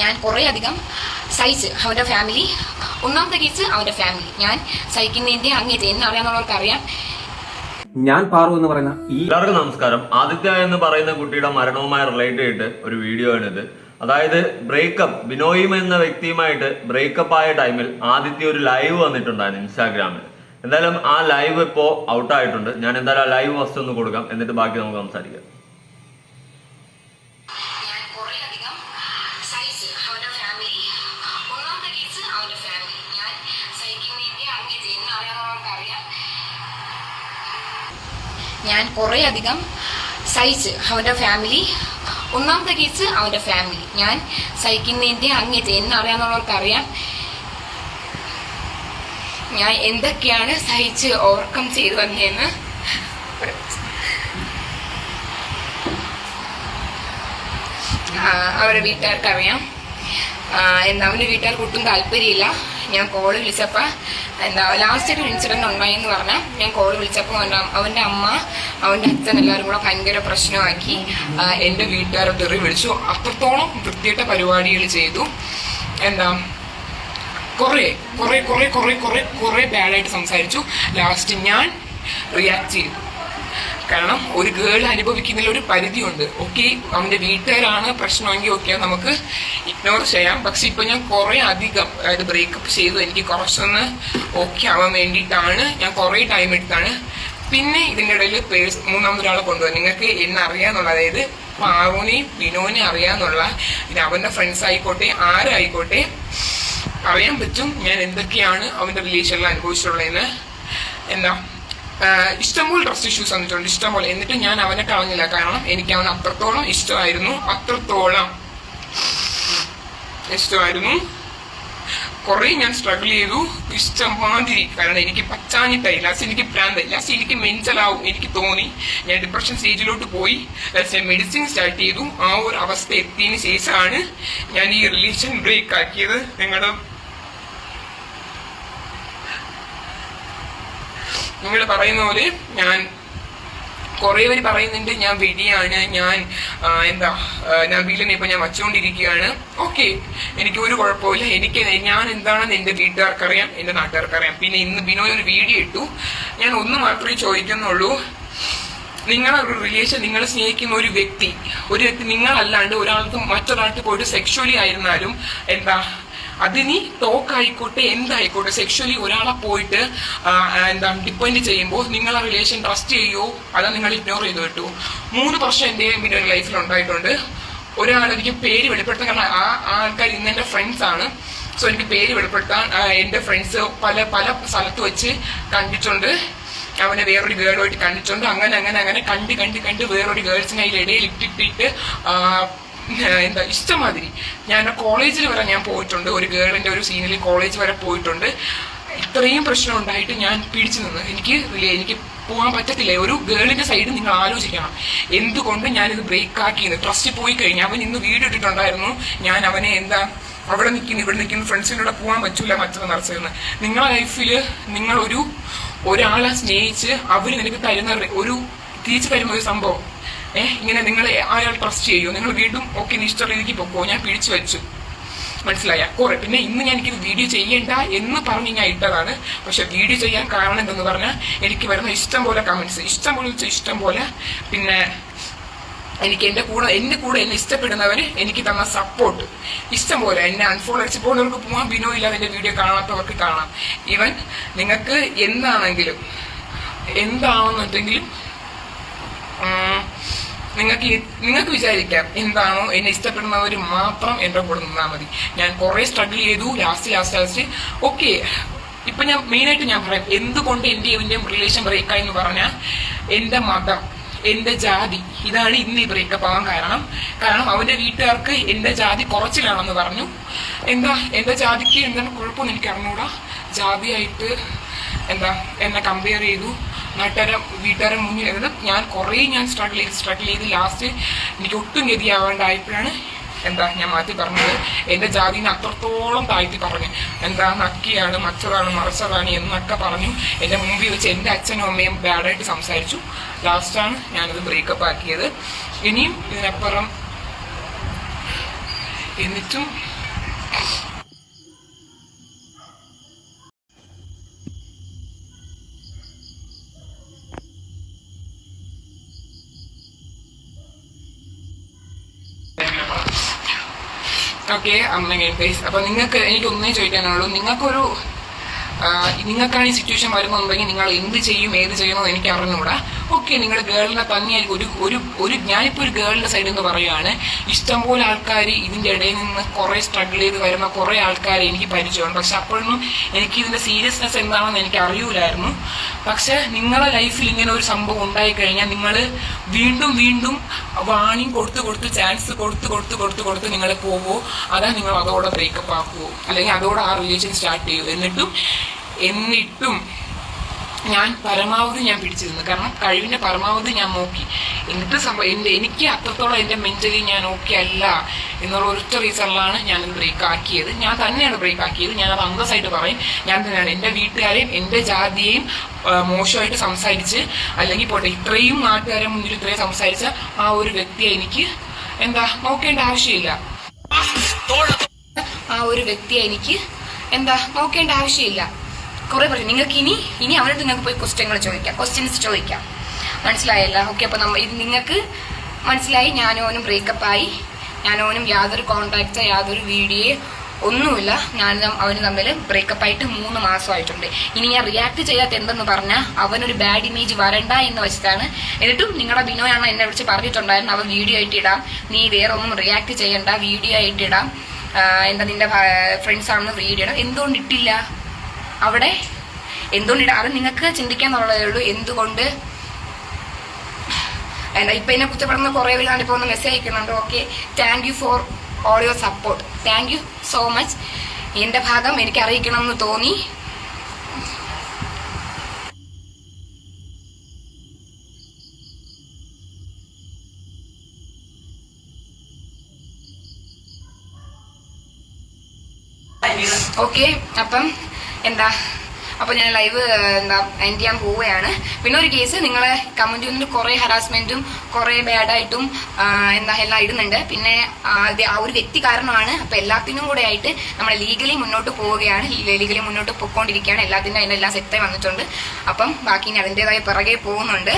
ഞാൻ കുറേ അധികം സഹിച്ച് അവന്റെ ഫാമിലി ഒന്നാമത്തെ കേസ് അവന്റെ ഫാമിലി ഞാൻ സഹിക്കുന്നതിന്റെ അങ്ങേറ്റം എന്ന് അറിയാമെന്നുള്ളവർക്ക് അറിയാം. ഞാൻ പാറു എന്ന് പറയുന്ന ഈ എല്ലാവർക്കും നമസ്കാരം. ആദിത്യ എന്ന് പറയുന്ന കുട്ടിയുടെ മരണവുമായി റിലേറ്റ് ചെയ്തിട്ട് ഒരു വീഡിയോ ആണിത്. അതായത് ബ്രേക്കപ്പ് ബിനോയും എന്ന വ്യക്തിയുമായിട്ട് ബ്രേക്കപ്പ് ആയ ടൈമിൽ ആദിത്യ ഒരു ലൈവ് വന്നിട്ടുണ്ടായിരുന്നു ഇൻസ്റ്റാഗ്രാമിൽ. എന്തായാലും ആ ലൈവ് ഇപ്പോ ഔട്ടായിട്ടുണ്ട് ഞാൻ എന്തായാലും ആ ലൈവ് ഫസ്റ്റ് ഒന്ന് കൊടുക്കാം. എന്നിട്ട് ബാക്കി നമുക്ക് സംസാരിക്കാം. ഞാൻ കുറേ അധികം സഹിച്ച് അവന്റെ ഫാമിലി ഒന്നാമത്തെ കേസ് അവന്റെ ഫാമിലി ഞാൻ സഹിക്കുന്നതിന്റെ അങ്ങേറ്റം എന്നറിയാന്നുള്ളവർക്ക് അറിയാം ഞാൻ എന്തൊക്കെയാണ് സഹിച്ച് ഓവർകം ചെയ്തു വന്നതെന്ന്. അവരുടെ വീട്ടുകാർക്ക് അറിയാം ആ, എന്താ അവന്റെ വീട്ടുകാർക്ക് ഒട്ടും താല്പര്യമില്ല. ഞാൻ കോൾ വിളിച്ചപ്പോൾ എന്താ ലാസ്റ്റ് ഒരു ഇൻസിഡന്റ് ഉണ്ടായെന്ന് പറഞ്ഞാൽ ഞാൻ കോൾ വിളിച്ചപ്പോൾ അവന്റെ അമ്മ അവന്റെ അച്ഛൻ എല്ലാവരും കൂടെ ഭയങ്കര പ്രശ്നമാക്കി എന്റെ വീട്ടുകാരെ തെറി വിളിച്ചു. അത്രത്തോളം വൃത്തിയിട്ട പരിപാടികൾ ചെയ്തു. എന്താ കുറേ കുറേ കുറേ കുറേ കുറേ കുറേ ബാഡായിട്ട് സംസാരിച്ചു. ലാസ്റ്റ് ഞാൻ റിയാക്ട് ചെയ്തു. കാരണം ഒരു ഗേൾ അനുഭവിക്കുന്നതിൽ ഒരു പരിധിയുണ്ട്. ഓക്കെ അവന്റെ വീട്ടുകാരാണ് പ്രശ്നമെങ്കിൽ ഓക്കെ നമുക്ക് ഇഗ്നോർ ചെയ്യാം. പക്ഷെ ഇപ്പൊ ഞാൻ കുറെ അധികം അതായത് ബ്രേക്കപ്പ് ചെയ്തു. എനിക്ക് കുറച്ചൊന്ന് ഓക്കെ ആവാൻ വേണ്ടിയിട്ടാണ്. ഞാൻ കുറെ ടൈം എടുത്താണ്. പിന്നെ ഇതിന്റെ ഇടയിൽ പേഴ്സ് മൂന്നാമതൊരാളെ കൊണ്ടുവന്നു. നിങ്ങൾക്ക് എന്നെ അറിയാന്നുള്ള അതായത് പാറുവിനെയും ബിനോനെയും അറിയാന്നുള്ള ഇത് അവന്റെ ഫ്രണ്ട്സ് ആയിക്കോട്ടെ ആരായിക്കോട്ടെ അറിയാൻ പറ്റും ഞാൻ എന്തൊക്കെയാണ് അവന്റെ റിലേഷനിൽ അനുഭവിച്ചിട്ടുള്ളതെന്ന്. എന്താ? ഇഷ്ടംപോലെ ഡ്രസ് ഇഷ്യൂസ് വന്നിട്ടുണ്ട്. ഇഷ്ടംപോലെ. എന്നിട്ട് ഞാൻ അവനെ കളഞ്ഞില്ല. കാരണം എനിക്ക് അവൻ അത്രത്തോളം ഇഷ്ടമായിരുന്നു. അത്രത്തോളം ഇഷ്ടമായിരുന്നു. കുറേ ഞാൻ സ്ട്രഗിൾ ചെയ്തു. ഇഷ്ടമാതിരി. കാരണം എനിക്ക് പച്ചാഞ്ഞിട്ടായി ലാസ്റ്റ് എനിക്ക് പ്രാന്ത് ലാസ്റ്റ് എനിക്ക് മെൻസലാവും എനിക്ക് തോന്നി. ഞാൻ ഡിപ്രഷൻ സ്റ്റേജിലോട്ട് പോയി. ലാസ്റ്റ് മെഡിസിൻ സ്റ്റാർട്ട് ചെയ്തു. ആ ഒരു അവസ്ഥ എത്തിയതിന് ശേഷമാണ് ഞാൻ ഈ റിലേഷൻ ബ്രേക്ക് ആക്കിയത്. നിങ്ങളുടെ നിങ്ങൾ പറയുന്ന പോലെ ഞാൻ കുറെ പേര് പറയുന്നുണ്ട് ഞാൻ വെടിയാണ് ഞാൻ എന്താ നബീലിനെ ഇപ്പൊ ഞാൻ വച്ചുകൊണ്ടിരിക്കുകയാണ്. ഓക്കെ എനിക്ക് ഒരു കുഴപ്പമില്ല എനിക്ക് ഞാൻ എന്താണെന്ന് എന്റെ വീട്ടുകാർക്കറിയാം എന്റെ നാട്ടുകാർക്കറിയാം. പിന്നെ ഇന്ന് ബിനോയ് ഒരു വീഡിയോ ഇട്ടു. ഞാൻ ഒന്ന് മാത്രമേ ചോദിക്കുന്നുള്ളൂ. നിങ്ങളെ ഒരു റിലേഷൻ നിങ്ങളെ സ്നേഹിക്കുന്ന ഒരു വ്യക്തി ഒരു വ്യക്തി നിങ്ങളല്ലാണ്ട് ഒരാൾക്ക് മറ്റൊരാൾക്ക് പോയിട്ട് സെക്ഷുവലി ആയിരുന്നാലും എന്താ അതിനി ടോക്ക് ആയിക്കോട്ടെ എന്തായിക്കോട്ടെ സെക്ഷലി ഒരാളെ പോയിട്ട് എന്താ ഡിപ്പെൻഡ് ചെയ്യുമ്പോൾ നിങ്ങൾ ആ റിലേഷൻ ട്രസ്റ്റ് ചെയ്യുമോ അതോ നിങ്ങൾ ഇഗ്നോർ ചെയ്തു കിട്ടുമോ മൂന്ന് പ്രശ്നം എന്റെ പിന്നെ ലൈഫിൽ ഉണ്ടായിട്ടുണ്ട്. ഒരാൾ എനിക്ക് പേര് വെളിപ്പെടുത്താൻ കാരണം ആ ആൾക്കാർ ഇന്ന് എന്റെ ഫ്രണ്ട്സ് ആണ്. സോ എനിക്ക് പേര് വെളിപ്പെടുത്താൻ എന്റെ ഫ്രണ്ട്സ് പല പല സ്ഥലത്ത് വെച്ച് കണ്ടിട്ടുണ്ട്. അവനെ വേറൊരു ഗേളുമായിട്ട് കണ്ടിട്ടുണ്ട്. അങ്ങനെ അങ്ങനെ അങ്ങനെ കണ്ട് കണ്ട് കണ്ട് വേറൊരു ഗേൾസിനെ അതിൽ ഇടയിൽ ഇട്ടിട്ടിട്ട് എന്താ ഇഷ്ടമാതിരി. ഞാൻ കോളേജിൽ വരെ ഞാൻ പോയിട്ടുണ്ട്. ഒരു ഗേളിന്റെ ഒരു സീനിൽ കോളേജ് വരെ പോയിട്ടുണ്ട്. ഇത്രയും പ്രശ്നം ഉണ്ടായിട്ട് ഞാൻ പിടിച്ചു നിന്ന്. എനിക്ക് എനിക്ക് പോകാൻ പറ്റത്തില്ല. ഒരു ഗേളിന്റെ സൈഡ് നിങ്ങൾ ആലോചിക്കണം. എന്തുകൊണ്ട് ഞാനിത് ബ്രേക്ക് ആക്കിയെന്ന് ട്രസ്റ്റ് പോയി കഴിഞ്ഞു അവൻ ഇന്ന് വീഡിയോ ഇട്ടിട്ടുണ്ടായിരുന്നു. ഞാൻ അവനെ എന്താ അവിടെ നിൽക്കുന്നു ഇവിടെ നിൽക്കുന്നു ഫ്രണ്ട്സിന്റെ കൂടെ പോകാൻ പറ്റൂല മറ്റത് നിറച്ചതെന്ന് നിങ്ങളെ ലൈഫിൽ നിങ്ങളൊരു ഒരാളെ സ്നേഹിച്ച് അവർ നിനക്ക് തരുന്ന ഒരു തിരിച്ചു വരുമ്പോ ഒരു സംഭവം. ഏഹ് ഇങ്ങനെ നിങ്ങൾ അയാൾ ട്രസ്റ്റ് ചെയ്യൂ? നിങ്ങൾ വീണ്ടും നിഷ്ഠ രീതിക്ക് പൊക്കോ? ഞാൻ പിടിച്ചു വെച്ചു. മനസ്സിലായ? കുറെ. പിന്നെ ഇന്ന് ഞാൻ എനിക്കിത് വീഡിയോ ചെയ്യേണ്ട എന്ന് പറഞ്ഞ് ഞാൻ ഇട്ടതാണ്. പക്ഷെ വീഡിയോ ചെയ്യാൻ കാരണം എന്തെന്ന് പറഞ്ഞാൽ എനിക്ക് വരുന്ന ഇഷ്ടം പോലെ കമന്റ്സ് ഇഷ്ടം പോലെ ഇഷ്ടം പോലെ. പിന്നെ എനിക്ക് എന്റെ കൂടെ എന്റെ കൂടെ എന്നെ ഇഷ്ടപ്പെടുന്നവർ എനിക്ക് തന്ന സപ്പോർട്ട് ഇഷ്ടം പോലെ. എന്നെ അൺഫോളോ അടിച്ച് പോകുന്നവർക്ക് പോവാൻ ബിനോ ഇല്ലാതെ എന്റെ വീഡിയോ കാണാത്തവർക്ക് കാണാം. ഈവൻ നിങ്ങൾക്ക് എന്താണെങ്കിലും എന്താണെന്നുണ്ടെങ്കിലും നിങ്ങൾക്ക് നിങ്ങൾക്ക് വിചാരിക്കാം എന്താണോ എന്നെ ഇഷ്ടപ്പെടുന്നവർ മാത്രം എന്റെ കൂടെ നിന്നാൽ മതി. ഞാൻ കുറേ സ്ട്രഗിൾ ചെയ്തു ലാസ്റ്റ് ലാസ്റ്റ് ലാസ്റ്റ്. ഓക്കെ ഇപ്പൊ ഞാൻ മെയിനായിട്ട് ഞാൻ പറയാം എന്തുകൊണ്ട് എന്റെ ഇവന്റെയും റിലേഷൻ ബ്രേക്കായി എന്ന് പറഞ്ഞാൽ എന്റെ മതം എന്റെ ജാതി ഇതാണ് ഇന്ന് ഈ ബ്രേക്കപ്പ് ആവാൻ കാരണം. കാരണം അവന്റെ വീട്ടുകാർക്ക് എന്റെ ജാതി കുറച്ചിലാണെന്ന് പറഞ്ഞു. എന്താ എന്റെ ജാതിക്ക് എന്താണ് കുഴപ്പമൊന്നും എനിക്ക് അറിഞ്ഞൂടാ ജാതിയായിട്ട് എന്താ എന്നെ കമ്പയർ ചെയ്തു. നാട്ടുകാരെ വീട്ടുകാരെ മുന്നിൽ അതായത് ഞാൻ കുറേ ഞാൻ സ്ട്രഗിൾ ചെയ്ത് സ്ട്രഗിൾ ചെയ്ത് ലാസ്റ്റ് എനിക്ക് ഒട്ടും ഗതിയാവാണ്ടായപ്പോഴാണ് എന്താ ഞാൻ മാറ്റി പറഞ്ഞത്. എന്റെ ജാതിനെ അത്രത്തോളം താഴ്ത്തി പറഞ്ഞു. എന്താ നക്കിയാണ് മച്ചതാണ് മറച്ചതാണ് എന്നൊക്കെ പറഞ്ഞു. എന്റെ മുമ്പിൽ വെച്ച് എന്റെ അച്ഛനും അമ്മയും ബാഡായിട്ട് സംസാരിച്ചു. ലാസ്റ്റാണ് ഞാനത് ബ്രേക്കപ്പ് ആക്കിയത്. ഇനിയും ഇതിനപ്പുറം എന്നിട്ടും ഓക്കെ അമ്മ ഫേസ് അപ്പൊ നിങ്ങൾക്ക് എനിക്ക് ഒന്നേ ചോദിക്കാനുള്ളൂ. നിങ്ങൾക്കൊരു നിങ്ങൾക്കാണ് ഈ സിറ്റുവേഷൻ വരുന്നുണ്ടെങ്കിൽ നിങ്ങൾ എന്ത് ചെയ്യും ഏത് ചെയ്യുമെന്ന് എനിക്ക് അറിഞ്ഞുകൂടാ. ഓക്കെ നിങ്ങൾ ഗേളിനെ തന്നെയായിരിക്കും ഒരു ഒരു ഒരു ഞാനിപ്പോൾ ഒരു ഗേളിന്റെ സൈഡിൽ നിന്ന് പറയുകയാണ് ഇഷ്ടംപോലെ ആൾക്കാർ ഇതിന്റെ ഇടയിൽ നിന്ന് കുറേ സ്ട്രഗിൾ ചെയ്ത് വരുന്ന കുറേ ആൾക്കാരെ എനിക്ക് പരിചയമുണ്ട്. പക്ഷെ അപ്പോഴൊന്നും എനിക്ക് ഇതിന്റെ സീരിയസ്നെസ് എന്താണെന്ന് എനിക്ക് അറിയൂലായിരുന്നു. പക്ഷെ നിങ്ങളുടെ ലൈഫിൽ ഇങ്ങനെ ഒരു സംഭവം ഉണ്ടായി കഴിഞ്ഞാൽ നിങ്ങൾ വീണ്ടും വീണ്ടും വാണിംഗ് കൊടുത്ത് കൊടുത്ത് ചാൻസ് കൊടുത്ത് കൊടുത്ത് കൊടുത്ത് കൊടുത്ത് നിങ്ങൾ പോവോ. അതാ നിങ്ങൾ അതോടെ ബ്രേക്കപ്പ് ആക്കുമോ അല്ലെങ്കിൽ അതോടെ ആ റിലേഷൻ സ്റ്റാർട്ട് ചെയ്യുമോ എന്നിട്ടും എന്നിട്ടും ഞാൻ പരമാവധി ഞാൻ പിടിച്ചിരുന്നു. കാരണം കഴിവിന്റെ പരമാവധി ഞാൻ നോക്കി. എന്നിട്ട് സംഭവം എനിക്ക് അത്രത്തോളം എന്റെ മെന്റലി ഞാൻ ഓക്കെ അല്ല എന്നുള്ള ഒരൊറ്റ റീസണിലാണ് ഞാൻ ബ്രേക്ക് ആക്കിയത്. ഞാൻ തന്നെയാണ് ബ്രേക്ക് ആക്കിയത്. ഞാൻ അത് അന്തസ്സായിട്ട് പറയും. ഞാൻ തന്നെയാണ് എന്റെ വീട്ടുകാരെയും എന്റെ ജാതിയെയും മോശമായിട്ട് സംസാരിച്ച് അല്ലെങ്കിൽ പോട്ടെ ഇത്രയും നാട്ടുകാരെ മുന്നിൽ ഇത്രയും സംസാരിച്ച ആ ഒരു വ്യക്തിയെ എനിക്ക് എന്താ നോക്കേണ്ട ആവശ്യമില്ല. ആ ഒരു വ്യക്തിയെ എനിക്ക് എന്താ നോക്കേണ്ട ആവശ്യമില്ല. കുറെ പറഞ്ഞു നിങ്ങൾക്ക് ഇനി ഇനി അവരോട് നിങ്ങൾക്ക് പോയി ക്വസ്റ്റ്യങ്ങൾ ചോദിക്കാം. ക്വസ്റ്റ്യൻസ് ചോദിക്കാം. മനസ്സിലായല്ല? ഓക്കെ അപ്പൊ നമ്മ ഇത് നിങ്ങൾക്ക് മനസ്സിലായി. ഞാനോനും ബ്രേക്കപ്പ് ആയി. ഞാനോനും യാതൊരു കോണ്ടാക്റ്റ് യാതൊരു വീഡിയോ ഒന്നുമില്ല. ഞാനും അവനും തമ്മിൽ ബ്രേക്കപ്പ് ആയിട്ട് മൂന്ന് മാസമായിട്ടുണ്ട്. ഇനി ഞാൻ റിയാക്ട് ചെയ്യാത്ത എന്തെന്ന് പറഞ്ഞാൽ അവനൊരു ബാഡ് ഇമേജ് വരണ്ട എന്ന് വെച്ചിട്ടാണ്. എന്നിട്ടും നിങ്ങളുടെ ബിനോയാണ് എന്നെ വിളിച്ച് പറഞ്ഞിട്ടുണ്ടായിരുന്നു. അവൻ വീഡിയോ ആയിട്ട് ഇടാം നീ വേറെ ഒന്നും റിയാക്ട് ചെയ്യണ്ട. വീഡിയോ ആയിട്ട് ഇടാം എന്താ നിന്റെ ഫ്രണ്ട്സ് ആണെന്ന് വീഡിയോ ഇടാം. എന്തുകൊണ്ട് ഇട്ടില്ല അവിടെ എന്തുകൊണ്ട് അത് നിങ്ങൾക്ക് ചിന്തിക്കാന്നുള്ളതേ ഉള്ളൂ എന്തുകൊണ്ട്? എന്താ ഇപ്പൊ എന്നെ കുറ്റപ്പെടുന്ന കുറെ പേര് ഞാനിപ്പോ ഒന്ന് മെസ്സേജ് അയക്കുന്നുണ്ട്. Okay thank you for all your support thank you so much എന്റെ ഭാഗം എനിക്ക് അറിയിക്കണം എന്ന് തോന്നി. ഓക്കെ അപ്പം എന്താ? അപ്പൊ ഞാൻ ലൈവ് എന്താ എൻഡ് ചെയ്യാൻ പോവുകയാണ്. പിന്നെ ഒരു കേസ് നിങ്ങളെ കമന്റ് ചെയ്യുന്നതിൽ കുറെ ഹറാസ്മെന്റും കുറെ ബാഡായിട്ടും എന്താ എല്ലാം ഇടുന്നുണ്ട്. പിന്നെ ആ, ഒരു വ്യക്തി കാരണമാണ്. അപ്പൊ എല്ലാത്തിനും കൂടെ ആയിട്ട് നമ്മൾ ലീഗലി മുന്നോട്ട് പോവുകയാണ്. ലീഗലി മുന്നോട്ട് പോയിക്കൊണ്ടിരിക്കുകയാണ് എല്ലാത്തിന്റെ അതിന്റെ എല്ലാം സെറ്റായി വന്നിട്ടുണ്ട്. അപ്പം ബാക്കി ഇനി അതിന്റെതായ പിറകെ പോകുന്നുണ്ട്.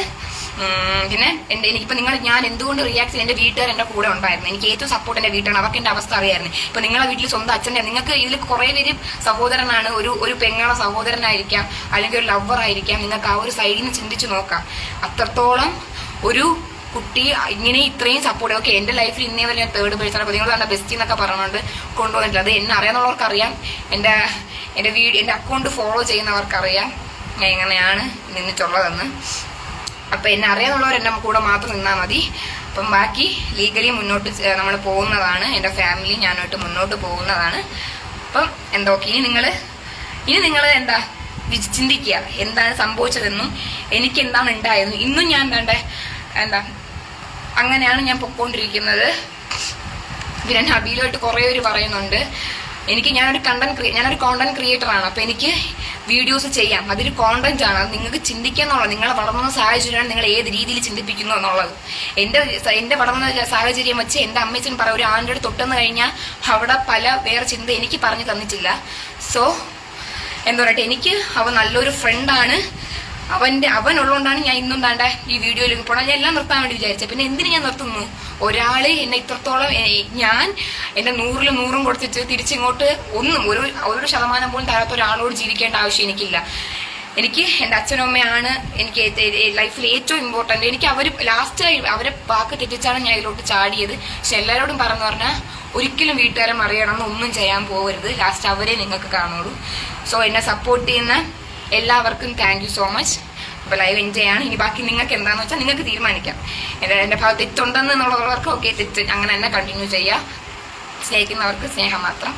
പിന്നെ എന്റെ എനിക്കിപ്പോ നിങ്ങൾ ഞാൻ എന്തുകൊണ്ട് റിയാക്ട് എന്റെ വീട്ടുകാർ എന്റെ കൂടെ ഉണ്ടായിരുന്നു? എനിക്ക് ഏറ്റവും സപ്പോർട്ട് എന്റെ വീട്ടാണ്. അവർക്ക് എന്റെ അവസ്ഥ അറിയായിരുന്നു ഇപ്പൊ നിങ്ങളെ വീട്ടിൽ സ്വന്തം അച്ഛന്റെ നിങ്ങൾക്ക് ഇതിൽ കുറെ പേര് സഹോദരനാണ്. ഒരു ഒരു പെങ്ങളെ സഹോദരനായിരിക്കാം. അല്ലെങ്കിൽ ഒരു ലവർ ആയിരിക്കാം. നിങ്ങൾക്ക് ആ ഒരു സൈഡിൽ നിന്ന് ചിന്തിച്ചു നോക്കാം. അത്രത്തോളം ഒരു കുട്ടി ഇങ്ങനെ ഇത്രയും സപ്പോർട്ട് ഓക്കെ എന്റെ ലൈഫിൽ ഇന്നേ വരെ ഞാൻ തേർഡ് പേഴ്സൺ അപ്പോൾ നിങ്ങൾ തന്നെ ബെസ്റ്റ് എന്നൊക്കെ പറഞ്ഞുകൊണ്ട് കൊണ്ടുവന്നിട്ടില്ല. അത് എന്നെ അറിയാന്നുള്ളവർക്കറിയാം എന്റെ എന്റെ വീഡിയോ എന്റെ അക്കൗണ്ട് ഫോളോ ചെയ്യുന്നവർക്കറിയാം. ഞാൻ എങ്ങനെയാണ് നിന്നിട്ടുള്ളതെന്ന്. അപ്പൊ എന്നെ അറിയാന്നുള്ളവർ എന്റെ കൂടെ മാത്രം നിന്നാൽ മതി. അപ്പം ബാക്കി ലീഗലി മുന്നോട്ട് നമ്മൾ പോകുന്നതാണ്. എന്റെ ഫാമിലി ഞാനായിട്ട് മുന്നോട്ട് പോകുന്നതാണ്. അപ്പം എന്താ ഇനി നിങ്ങൾ ഇനി നിങ്ങൾ എന്താ ചിന്തിക്കുക. എന്താണ് സംഭവിച്ചതെന്നും എനിക്ക് എന്താണ് ഉണ്ടായതെന്നും. ഇന്നും ഞാൻ എന്താണ്ട് എന്താ അങ്ങനെയാണ് ഞാൻ പൊക്കോണ്ടിരിക്കുന്നത്. പിന്നെ ഹബീലുമായിട്ട് കുറേ പേര് പറയുന്നുണ്ട്. എനിക്ക് ഞാനൊരു കണ്ടന്റ് ഞാനൊരു കോണ്ടന്റ് ക്രിയേറ്റർ ആണ്. അപ്പൊ എനിക്ക് വീഡിയോസ് ചെയ്യാം. അതൊരു കോണ്ടന്റ് ആണ്. അത് നിങ്ങൾക്ക് ചിന്തിക്കുക എന്നുള്ളത് നിങ്ങളെ വളർന്ന സാഹചര്യമാണ് നിങ്ങൾ ഏത് രീതിയിൽ ചിന്തിപ്പിക്കുന്നു എന്നുള്ളത്. എന്റെ സ- എന്റെ വളർന്ന സാഹചര്യം വെച്ച് എന്റെ അമ്മച്ചൻ പറ ഒരു അടുത്ത് തൊട്ടെന്ന് കഴിഞ്ഞാൽ അവിടെ പല വേറെ ചിന്ത എനിക്ക് പറഞ്ഞു തന്നിട്ടില്ല. സോ എന്താ പറയട്ടെ? എനിക്ക് അവ നല്ലൊരു ഫ്രണ്ടാണ് അവന്റെ അവൻ ഉള്ളതുകൊണ്ടാണ് ഞാൻ ഇന്നും താണ്ട ഈ വീഡിയോയിലേക്ക് പോകണം ഞാൻ എല്ലാം നിർത്താൻ വേണ്ടി വിചാരിച്ചത് പിന്നെ എന്തിനു ഞാൻ നിർത്തുന്നു? ഒരാൾ എന്നെ ഇത്രത്തോളം ഞാൻ എന്റെ നൂറിൽ നൂറും കൊടുത്തിട്ട് തിരിച്ചിങ്ങോട്ട് ഒന്നും ഒരു ഒരു ശതമാനം പോലും തരാത്ത ഒരാളോട് ജീവിക്കേണ്ട ആവശ്യം എനിക്കില്ല. എനിക്ക് എന്റെ അച്ഛനും അമ്മയാണ് എനിക്ക് ലൈഫിൽ ഏറ്റവും ഇമ്പോർട്ടന്റ് എനിക്ക് അവർ ലാസ്റ്റ് അവരെ വാക്ക് തെറ്റിച്ചാണ് ഞാൻ ഇതിലോട്ട് ചാടിയത്. പക്ഷെ എല്ലാവരോടും പറഞ്ഞു പറഞ്ഞാൽ ഒരിക്കലും വീട്ടുകാരെ മറിയണമെന്ന് ഒന്നും ചെയ്യാൻ പോകരുത്. ലാസ്റ്റ് അവരെ നിങ്ങൾക്ക് കാണുള്ളൂ. സോ എന്നെ സപ്പോർട്ട് ചെയ്യുന്ന എല്ലാവർക്കും താങ്ക് യു സോ മച്ച് അപ്പോൾ ലൈവ് എൻജോയ് ആണ് ഇനി ബാക്കി നിങ്ങൾക്ക് എന്താണെന്ന് വെച്ചാൽ നിങ്ങൾക്ക് തീരുമാനിക്കാം. എന്റെ എന്റെ ഭാഗത്ത് തെറ്റുണ്ടെന്നുള്ളവർക്ക് ഓക്കെ തെറ്റ്. അങ്ങനെ തന്നെ കണ്ടിന്യൂ ചെയ്യുക സ്നേഹിക്കുന്നവർക്ക് സ്നേഹം മാത്രം.